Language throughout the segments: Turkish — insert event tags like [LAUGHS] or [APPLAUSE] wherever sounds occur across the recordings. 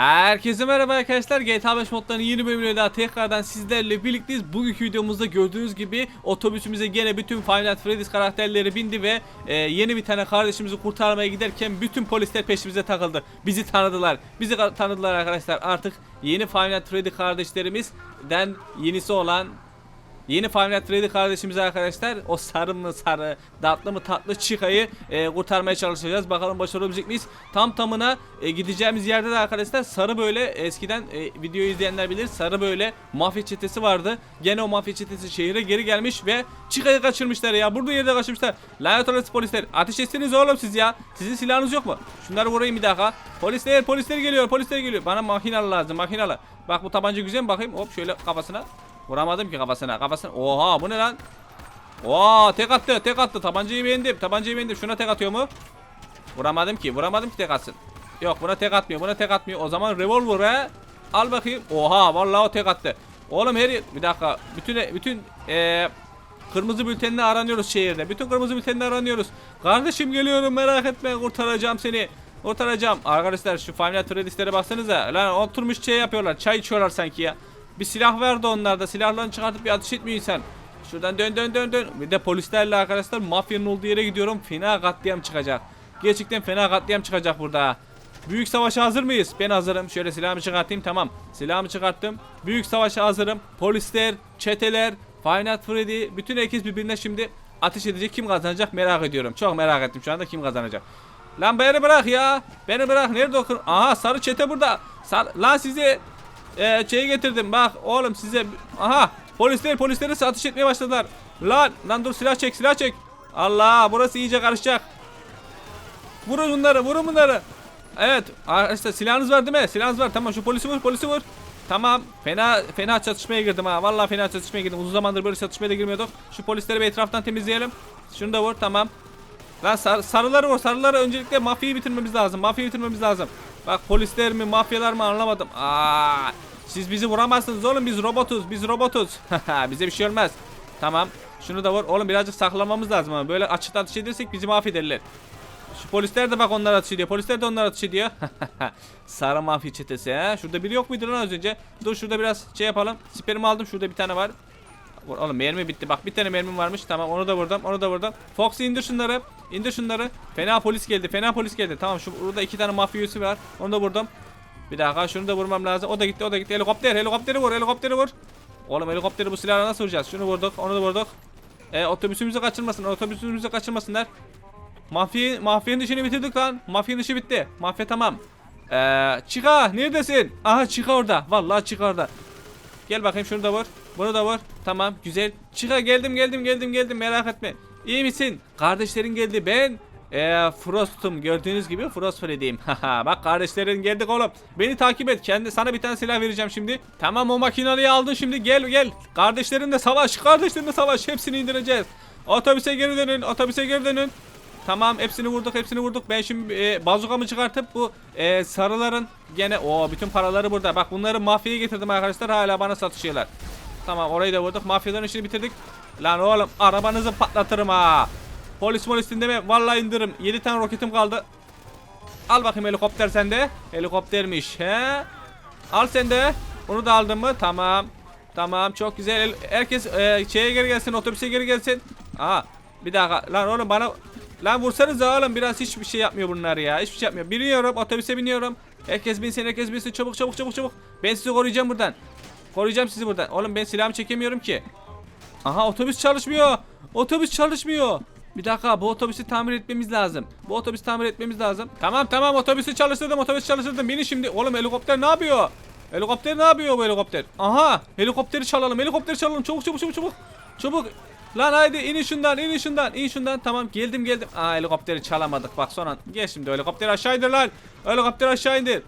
Herkese merhaba arkadaşlar. GTA 5 modlarının yeni bölümüyle daha tekrardan sizlerle birlikteyiz. Bugünkü videomuzda gördüğünüz gibi otobüsümüze gene bütün Five Nights Freddy's karakterleri bindi ve e, yeni bir tane kardeşimizi kurtarmaya giderken bütün polisler peşimize takıldı. Bizi tanıdılar. Bizi tanıdılar arkadaşlar. Artık yeni Five Nights Freddy kardeşlerimizden yenisi olan Yeni Nights Freddy kardeşimiz arkadaşlar o sarı mı sarı tatlı mı tatlı Chica'yı e, kurtarmaya çalışacağız. Bakalım başarabilecek miyiz? Tam tamına e, gideceğimiz yerde de arkadaşlar sarı böyle eskiden e, videoyu izleyenler bilir sarı böyle mafya çetesi vardı. Gene o mafya çetesi şehire geri gelmiş ve Chica'yı kaçırmışlar ya. Burada yerde kaçırmışlar. Lanet olası polisler. Ateş etsiniz oğlum siz ya. Sizin silahınız yok mu? Şunları vurayım bir dakika. Polisler polisler geliyor polisler geliyor. Bana makinalı lazım makinalı. Bak bu tabanca güzel mi bakayım. Hop şöyle kafasına. Vuramadım ki kafasına. Kafasına. Oha bu ne lan? Oha tek attı tek attı. Tabancayı beğendim. Tabancayı beğendim. Şuna tek atıyor mu? Vuramadım ki. Vuramadım ki tek atsın. Yok buna tek atmıyor. Buna tek atmıyor. O zaman revolver he. Al bakayım. Oha vallahi o tek attı. Oğlum her bir dakika. Bütün bütün eee Kırmızı bültenini aranıyoruz şehirde. Bütün kırmızı bültenini aranıyoruz. Kardeşim geliyorum merak etme kurtaracağım seni. Kurtaracağım. Arkadaşlar şu Five Nights Freddy'slere baksanıza. Lan oturmuş şey yapıyorlar. Çay içiyorlar sanki ya. Bir silah verdi onlar da. Silahlarını çıkartıp bir ateş etmiyor insan. Şuradan dön dön dön dön. Bir de polislerle arkadaşlar mafyanın olduğu yere gidiyorum. Fena katliam çıkacak. Gerçekten fena katliam çıkacak burada. Büyük savaşa hazır mıyız? Ben hazırım. Şöyle silahımı çıkartayım. Tamam. Silahımı çıkarttım. Büyük savaşa hazırım. Polisler, çeteler, Nights Freddy bütün herkes birbirine şimdi ateş edecek. Kim kazanacak merak ediyorum. Çok merak ettim şu anda kim kazanacak. Lan beni bırak ya. Beni bırak. Nerede o kır? Aha sarı çete burada. Sar Lan sizi e, şey getirdim. Bak oğlum size. Aha polisler polisleri ateş etmeye başladılar. Lan lan dur silah çek silah çek. Allah burası iyice karışacak. Vurun bunları vurun bunları. Evet arkadaşlar silahınız var değil mi? Silahınız var tamam şu polisi vur polisi vur. Tamam fena fena çatışmaya girdim ha. Vallahi fena çatışmaya girdim. Uzun zamandır böyle çatışmaya da girmiyorduk. Şu polisleri bir etraftan temizleyelim. Şunu da vur tamam. Lan sar, sarıları vur sarıları öncelikle mafyayı bitirmemiz lazım. Mafyayı bitirmemiz lazım. Bak polisler mi mafyalar mı anlamadım. Aa, siz bizi vuramazsınız oğlum biz robotuz biz robotuz. [LAUGHS] Bize bir şey olmaz. Tamam. Şunu da vur. Oğlum birazcık saklamamız lazım ama böyle açıkta ateş edersek bizi mahvederler. Şu polisler de bak onlar atış ediyor. Polisler de onlar atış ediyor. [LAUGHS] Sarı mafya çetesi ha. Şurada biri yok muydu lan az önce? Dur şurada biraz şey yapalım. Siperimi aldım. Şurada bir tane var. Oğlum mermi bitti. Bak bir tane mermim varmış. Tamam onu da vurdum. Onu da vurdum. Fox indir şunları. İndir şunları. Fena polis geldi. Fena polis geldi. Tamam şu burada iki tane mafya var. Onu da vurdum. Bir dakika şunu da vurmam lazım. O da gitti. O da gitti. Helikopter. Helikopteri vur. Helikopteri vur. Oğlum helikopteri bu silahla nasıl vuracağız? Şunu vurduk. Onu da vurduk. E, otobüsümüzü kaçırmasın. Otobüsümüzü kaçırmasınlar. Mafya, mafyanın işini bitirdik lan. Mafyanın işi bitti. Mafya tamam. Ee, Chica neredesin? Aha Chica orada. Vallahi Chica orada. Gel bakayım şunu da vur. Bunu da vur. Tamam güzel. Chica geldim geldim geldim geldim merak etme. İyi misin? Kardeşlerin geldi. Ben ee, Frost'um gördüğünüz gibi Frost Freddy'yim. [LAUGHS] Bak kardeşlerin geldik oğlum. Beni takip et. Kendi sana bir tane silah vereceğim şimdi. Tamam o makinayı aldın şimdi gel gel. Kardeşlerinle savaş. Kardeşlerinle savaş. Hepsini indireceğiz. Otobüse geri dönün. Otobüse geri dönün. Tamam hepsini vurduk hepsini vurduk. Ben şimdi e, bazukamı çıkartıp bu e, sarıların gene o bütün paraları burada. Bak bunları mafyaya getirdim arkadaşlar hala bana satışıyorlar. Tamam orayı da vurduk. Mafyaların işini bitirdik. Lan oğlum arabanızı patlatırım ha. Polis polis dinleme. Vallahi indiririm. 7 tane roketim kaldı. Al bakayım helikopter sende. Helikoptermiş he. Al sen de. Bunu da aldın mı? Tamam. Tamam çok güzel. Herkes e, şeye geri gelsin. Otobüse geri gelsin. Aa bir dakika. Lan oğlum bana Lan vursanıza oğlum biraz hiçbir şey yapmıyor bunlar ya. Hiçbir şey yapmıyor. Biniyorum otobüse biniyorum. Herkes binsin herkes binsin çabuk çabuk çabuk çabuk. Ben sizi koruyacağım buradan. Koruyacağım sizi buradan. Oğlum ben silahımı çekemiyorum ki. Aha otobüs çalışmıyor. Otobüs çalışmıyor. Bir dakika bu otobüsü tamir etmemiz lazım. Bu otobüsü tamir etmemiz lazım. Tamam tamam otobüsü çalıştırdım otobüsü çalıştırdım. Binin şimdi. Oğlum helikopter ne yapıyor? Helikopter ne yapıyor bu helikopter? Aha helikopteri çalalım helikopteri çalalım. Çabuk çabuk çabuk çabuk. Çabuk. Lan haydi inin şundan inin şundan in şundan tamam geldim geldim. Aa helikopteri çalamadık bak son an. Gel şimdi helikopteri aşağı indir lan. Helikopteri aşağı indir.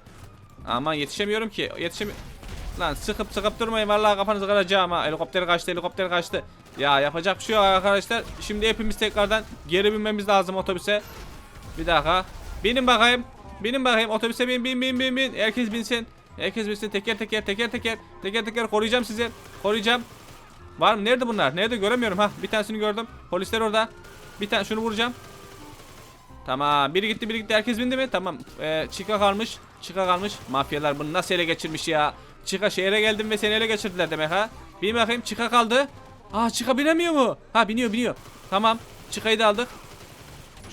Aman yetişemiyorum ki yetişemiyorum. Lan sıkıp sıkıp durmayın vallahi kafanızı kıracağım ha. Helikopter kaçtı helikopter kaçtı. Ya yapacak bir şey yok arkadaşlar. Şimdi hepimiz tekrardan geri binmemiz lazım otobüse. Bir dakika. Binin bakayım. Binin bakayım otobüse bin bin bin bin bin. Herkes binsin. Herkes binsin teker teker teker teker. Teker teker koruyacağım sizi. Koruyacağım. Var mı? Nerede bunlar? Nerede göremiyorum ha. Bir tanesini gördüm. Polisler orada. Bir tane şunu vuracağım. Tamam biri gitti biri gitti herkes bindi mi? Tamam. Ee, Chica kalmış. Chica kalmış. Mafyalar bunu nasıl ele geçirmiş ya? Chica şehre geldim ve seni ele geçirdiler demek ha. Bin bakayım Chica kaldı. Aa Chica binemiyor mu? Ha biniyor biniyor. Tamam. Chica'yı da aldık.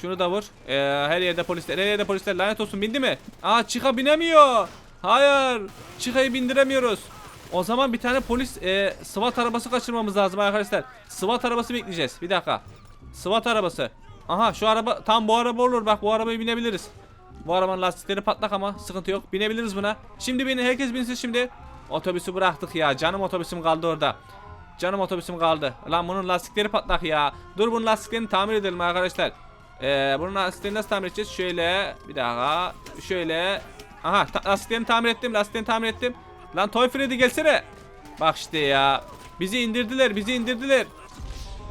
Şunu da vur. Ee, her yerde polisler. Her yerde polisler lanet olsun bindi mi? Aa Chica binemiyor. Hayır. Chica'yı bindiremiyoruz. O zaman bir tane polis e, SWAT arabası kaçırmamız lazım arkadaşlar. SWAT arabası bekleyeceğiz. Bir dakika. SWAT arabası. Aha şu araba tam bu araba olur. Bak bu arabaya binebiliriz. Bu arabanın lastikleri patlak ama sıkıntı yok. Binebiliriz buna. Şimdi binin herkes binsin şimdi. Otobüsü bıraktık ya. Canım otobüsüm kaldı orada. Canım otobüsüm kaldı. Lan bunun lastikleri patlak ya. Dur bunun lastiklerini tamir edelim arkadaşlar. Ee, bunun lastiklerini nasıl tamir edeceğiz? Şöyle bir daha. Şöyle. Aha ta- lastiklerini tamir ettim. Lastiklerini tamir ettim. Lan Toy Freddy gelsene. Bak işte ya. Bizi indirdiler. Bizi indirdiler.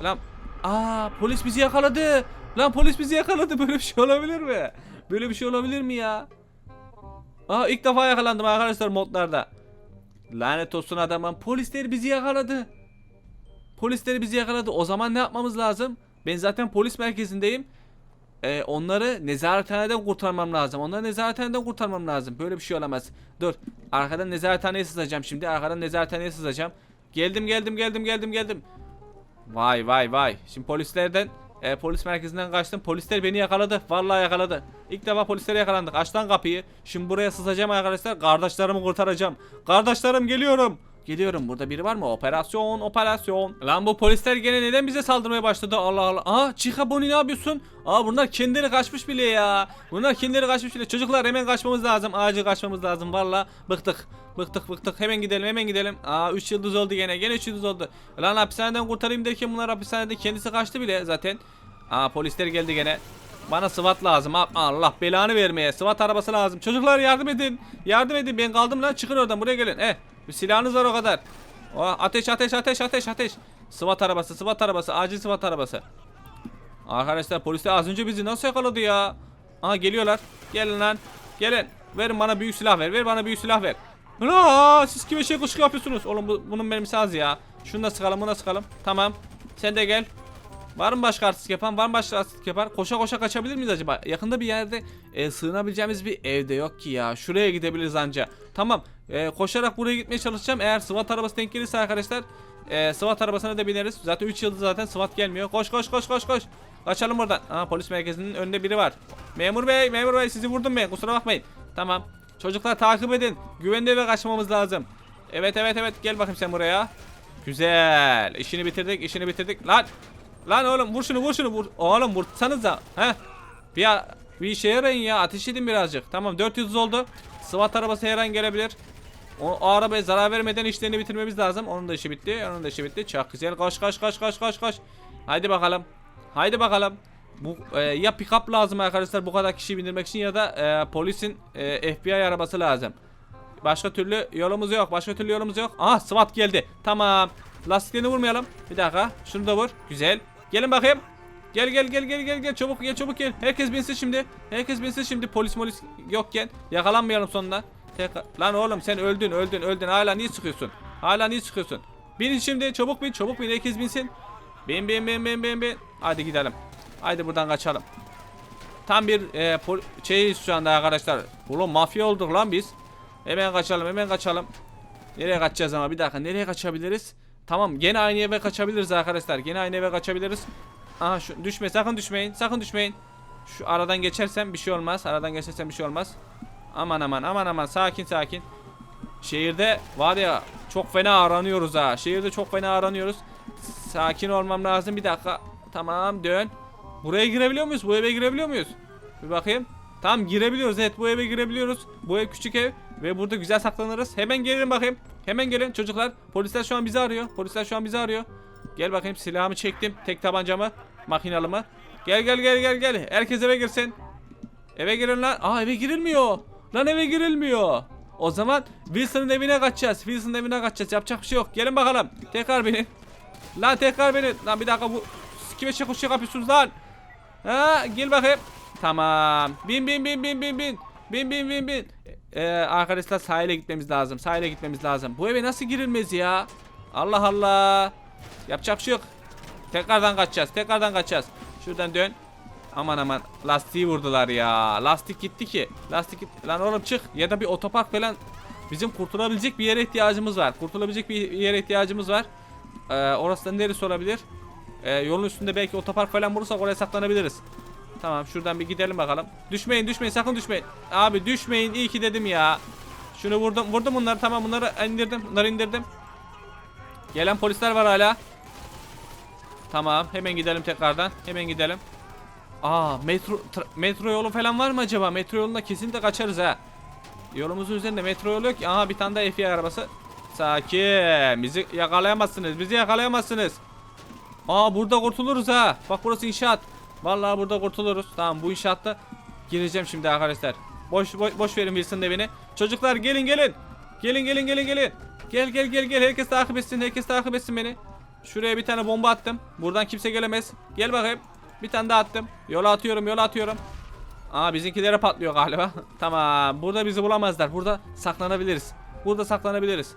Lan aa polis bizi yakaladı. Lan polis bizi yakaladı. [LAUGHS] Böyle bir şey olabilir mi? Böyle bir şey olabilir mi ya? Aa ilk defa yakalandım arkadaşlar modlarda. Lanet olsun adamın. Polisler bizi yakaladı. Polisleri bizi yakaladı. O zaman ne yapmamız lazım? Ben zaten polis merkezindeyim. Ee, onları nezarethaneden kurtarmam lazım. Onları nezarethaneden kurtarmam lazım. Böyle bir şey olamaz. Dur. Arkadan nezarethaneye sızacağım şimdi. Arkadan nezarethaneye sızacağım. Geldim geldim geldim geldim geldim. Vay vay vay. Şimdi polislerden e, polis merkezinden kaçtım. Polisler beni yakaladı. Vallahi yakaladı. İlk defa polislere yakalandık. Aç kapıyı. Şimdi buraya sızacağım arkadaşlar. Kardeşlerimi kurtaracağım. Kardeşlerim geliyorum. Geliyorum. Burada biri var mı? Operasyon, operasyon. Lan bu polisler gene neden bize saldırmaya başladı? Allah Allah. Aa, Chica Bonnie ne yapıyorsun? Aa, bunlar kendileri kaçmış bile ya. Bunlar kendileri kaçmış bile. Çocuklar hemen kaçmamız lazım. Acil kaçmamız lazım. Valla bıktık. Bıktık bıktık. Hemen gidelim hemen gidelim. Aa 3 yıldız oldu gene. Gene 3 yıldız oldu. Lan hapishaneden kurtarayım derken bunlar hapishanede kendisi kaçtı bile zaten. Aa polisler geldi gene. Bana SWAT lazım. Allah belanı vermeye. SWAT arabası lazım. Çocuklar yardım edin. Yardım edin. Ben kaldım lan. Çıkın oradan. Buraya gelin. Eh. Bir silahınız var o kadar. Oh, ateş ateş ateş ateş ateş. SWAT arabası. SWAT arabası. Acil SWAT arabası. Arkadaşlar polisler az önce bizi nasıl yakaladı ya? Aha geliyorlar. Gelin lan. Gelin. Verin bana büyük silah ver. Ver bana büyük silah ver. Aa, siz kime şey kuşku yapıyorsunuz? Oğlum bu, bunun benim az ya. Şunu da sıkalım, bunu da sıkalım. Tamam. Sen de gel. Var mı başka artistik yapan? Var mı başka artistik yapan? Koşa koşa kaçabilir miyiz acaba? Yakında bir yerde e, sığınabileceğimiz bir evde yok ki ya. Şuraya gidebiliriz anca. Tamam. E, koşarak buraya gitmeye çalışacağım. Eğer SWAT arabası denk gelirse arkadaşlar e, SWAT arabasına da bineriz. Zaten 3 yıldız zaten SWAT gelmiyor. Koş koş koş koş koş. Kaçalım buradan. Aa, polis merkezinin önünde biri var. Memur bey, memur bey sizi vurdum ben. Kusura bakmayın. Tamam. Çocuklar takip edin. Güvenli eve kaçmamız lazım. Evet evet evet gel bakayım sen buraya. Güzel. İşini bitirdik, işini bitirdik. Lan Lan oğlum vur şunu vur şunu vur. Oğlum vursanıza. He. Bir, bir işe yarayın ya. Ateş edin birazcık. Tamam 400 oldu. SWAT arabası her an gelebilir. O, o arabaya zarar vermeden işlerini bitirmemiz lazım. Onun da işi bitti. Onun da işi bitti. Çok güzel. Koş koş koş koş koş koş. Haydi bakalım. Haydi bakalım. Bu e, ya pick-up lazım arkadaşlar bu kadar kişiyi bindirmek için ya da e, polisin e, FBI arabası lazım. Başka türlü yolumuz yok. Başka türlü yolumuz yok. Aha SWAT geldi. Tamam. Lastiklerini vurmayalım. Bir dakika. Şunu da vur. Güzel. Gelin bakayım. Gel gel gel gel gel gel çabuk gel çabuk gel. Herkes binsin şimdi. Herkes binsin şimdi polis molis yokken. Yakalanmayalım sonunda. Tekrar. Lan oğlum sen öldün öldün öldün. Hala niye çıkıyorsun? Hala niye çıkıyorsun? Binin şimdi çabuk bin çabuk bin herkes binsin. Bin bin bin bin bin bin. Hadi gidelim. Haydi buradan kaçalım. Tam bir e, şeyiz şu anda arkadaşlar. Oğlum mafya olduk lan biz. Hemen kaçalım hemen kaçalım. Nereye kaçacağız ama bir dakika nereye kaçabiliriz? Tamam gene aynı eve kaçabiliriz arkadaşlar. Gene aynı eve kaçabiliriz. Aha şu düşme sakın düşmeyin. Sakın düşmeyin. Şu aradan geçersem bir şey olmaz. Aradan geçersem bir şey olmaz. Aman aman aman aman sakin sakin. Şehirde var ya çok fena aranıyoruz ha. Şehirde çok fena aranıyoruz. Sakin olmam lazım bir dakika. Tamam dön. Buraya girebiliyor muyuz? Bu eve girebiliyor muyuz? Bir bakayım. Tamam girebiliyoruz. Evet bu eve girebiliyoruz. Bu ev küçük ev ve burada güzel saklanırız. Hemen gelin bakayım. Hemen gelin çocuklar. Polisler şu an bizi arıyor. Polisler şu an bizi arıyor. Gel bakayım silahımı çektim. Tek tabancamı. Makinalımı. Gel gel gel gel gel. Herkes eve girsin. Eve girin lan. Aa eve girilmiyor. Lan eve girilmiyor. O zaman Wilson'ın evine kaçacağız. Wilson'ın evine kaçacağız. Yapacak bir şey yok. Gelin bakalım. Tekrar binin. Lan tekrar binin. Lan bir dakika bu kime şey koşuyor yapıyorsunuz lan? Ha gel bakayım. Tamam. Bin bin bin bin bin bin. Bin bin bin bin. Ee, arkadaşlar sahile gitmemiz lazım. Sahile gitmemiz lazım. Bu eve nasıl girilmez ya? Allah Allah. Yapacak bir şey yok. Tekrardan kaçacağız. Tekrardan kaçacağız. Şuradan dön. Aman aman lastiği vurdular ya. Lastik gitti ki. Lastik gitti. Lan oğlum çık. Ya da bir otopark falan. Bizim kurtulabilecek bir yere ihtiyacımız var. Kurtulabilecek bir yere ihtiyacımız var. Ee, orası da neresi olabilir? Ee, yolun üstünde belki otopark falan bulursak oraya saklanabiliriz. Tamam şuradan bir gidelim bakalım. Düşmeyin düşmeyin sakın düşmeyin. Abi düşmeyin iyi ki dedim ya. Şunu vurdum vurdum bunları tamam bunları indirdim bunları indirdim. Gelen polisler var hala. Tamam hemen gidelim tekrardan hemen gidelim. Aa metro metro yolu falan var mı acaba? Metro yolunda kesinlikle kaçarız ha. Yolumuzun üzerinde metro yolu yok ki. Bir tane daha FBI arabası. Sakin. Bizi yakalayamazsınız. Bizi yakalayamazsınız. Aa burada kurtuluruz ha. Bak burası inşaat. Vallahi burada kurtuluruz. Tamam bu inşaatta gireceğim şimdi arkadaşlar. Boş boş, boş verin Wilson'ın evini. Çocuklar gelin gelin. Gelin gelin gelin gelin. Gel gel gel gel. Herkes takip etsin. Herkes takip etsin beni. Şuraya bir tane bomba attım. Buradan kimse gelemez. Gel bakayım. Bir tane daha attım. Yola atıyorum, yola atıyorum. Aa bizimkilere patlıyor galiba. [LAUGHS] tamam. Burada bizi bulamazlar. Burada saklanabiliriz. Burada saklanabiliriz.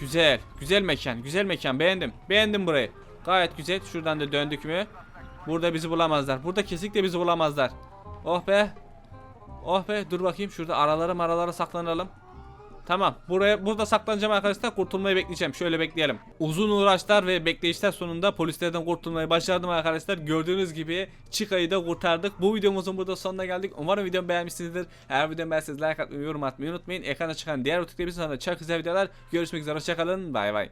Güzel. Güzel mekan. Güzel mekan. Beğendim. Beğendim burayı. Gayet güzel. Şuradan da döndük mü? Burada bizi bulamazlar. Burada kesinlikle bizi bulamazlar. Oh be. Oh be. Dur bakayım. Şurada aralara maralara saklanalım. Tamam. Buraya burada saklanacağım arkadaşlar. Kurtulmayı bekleyeceğim. Şöyle bekleyelim. Uzun uğraşlar ve bekleyişler sonunda polislerden kurtulmayı başardım arkadaşlar. Gördüğünüz gibi Chica'yı da kurtardık. Bu videomuzun burada sonuna geldik. Umarım videomu beğenmişsinizdir. Eğer videomu beğendiyseniz like atmayı, yorum atmayı unutmayın. Ekrana çıkan diğer butikte bir sonra çok güzel videolar. Görüşmek üzere. Hoşçakalın. Bay bay.